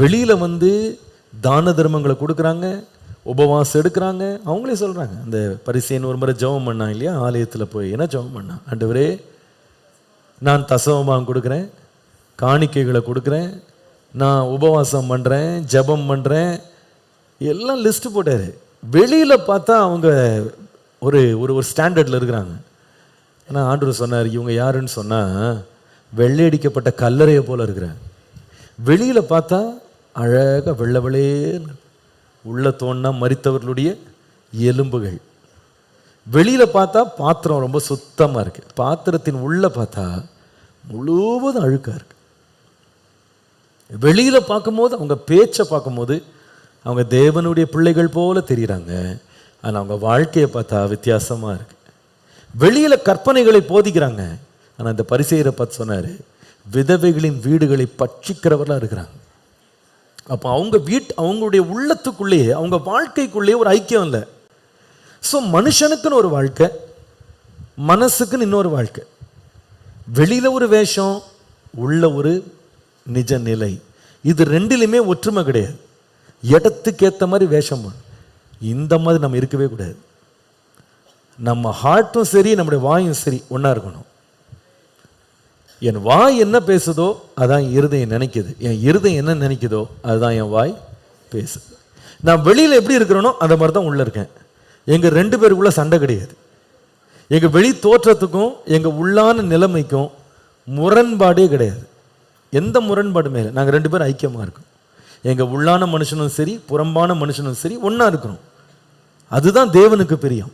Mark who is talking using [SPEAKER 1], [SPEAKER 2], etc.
[SPEAKER 1] வெளியில் வந்து தான தர்மங்களை கொடுக்குறாங்க உபவாசம் எடுக்கிறாங்க. அவங்களே சொல்கிறாங்க அந்த பரிசேன் ஒரு முறை ஜெபம் பண்ணான் இல்லையா? ஆலயத்தில் போய் என்ன ஜெபம் பண்ணான் ஆண்டவரே நான் தசவமாக கொடுக்குறேன் காணிக்கைகளை கொடுக்குறேன் நான் உபவாசம் பண்ணுறேன் ஜெபம் பண்ணுறேன் எல்லாம் லிஸ்ட்டு போட்டார். வெளியில் பார்த்தா அவங்க ஒரு ஒரு ஒரு ஸ்டாண்டர்டில் இருக்கிறாங்க. ஆனால் ஆண்டவர் சொன்னார் இவங்க யாருன்னு சொன்னால் வெள்ளையடிக்கப்பட்ட கல்லறையை போல் இருக்கிறேன் வெளியில் பார்த்தா அழகாக வெள்ளை உள்ள தோன்னா மறித்தவர்களுடைய எலும்புகள். வெளியில் பார்த்தா பாத்திரம் ரொம்ப சுத்தமாக இருக்கு. பாத்திரத்தின் உள்ள பார்த்தா முழுவதும் அழுக்காக இருக்கு. வெளியில் பார்க்கும்போது அவங்க பேச்சை பார்க்கும்போது அவங்க தேவனுடைய பிள்ளைகள் போல தெரியுறாங்க. ஆனால் அவங்க வாழ்க்கையை பார்த்தா வித்தியாசமாக இருக்கு. வெளியில் கற்பனைகளை போதிக்கிறாங்க. ஆனால் அந்த பரிசெயரை பார்த்து சொன்னார் விதவைகளின் வீடுகளை பட்சிக்கிறவர்களாக இருக்கிறாங்க. அப்போ அவங்க வீட் அவங்களுடைய உள்ளத்துக்குள்ளேயே அவங்க வாழ்க்கைக்குள்ளேயே ஒரு ஐக்கியம் இல்லை. ஸோ மனுஷனுக்குன்னு ஒரு வாழ்க்கை மனசுக்குன்னு இன்னொரு வாழ்க்கை. வெளியில் ஒரு வேஷம் உள்ள ஒரு நிஜ நிலை. இது ரெண்டிலுமே ஒற்றுமை கிடையாது. இடத்துக்கு ஏற்ற மாதிரி வேஷம் இந்த மாதிரி நம்ம இருக்கவே கூடாது. நம்ம ஹார்ட்டும் சரி நம்முடைய வாயும் சரி ஒன்றா இருக்கணும். என் வாய் என்ன பேசுதோ அதான் இருதயம் நினைக்குது. என் இருதயம் என்ன நினைக்குதோ அதுதான் என் வாய் பேசுது. நான் வெளியில் எப்படி இருக்கிறேனோ அந்த மாதிரி தான் உள்ளே இருக்கேன். எங்கள் ரெண்டு பேருக்குள்ளே சண்டை கிடையாது. எங்கள் வெளி தோற்றத்துக்கும் எங்கள் உள்ளான நிலைமைக்கும் முரண்பாடே கிடையாது. எந்த முரண்பாடுமே இல்லை நாங்கள் ரெண்டு பேரும் ஐக்கியமாக இருக்கோம். எங்கள் உள்ளான மனுஷனும் சரி புறம்பான மனுஷனும் சரி ஒன்றா இருக்கிறோம். அதுதான் தேவனுக்கு பிரியம்.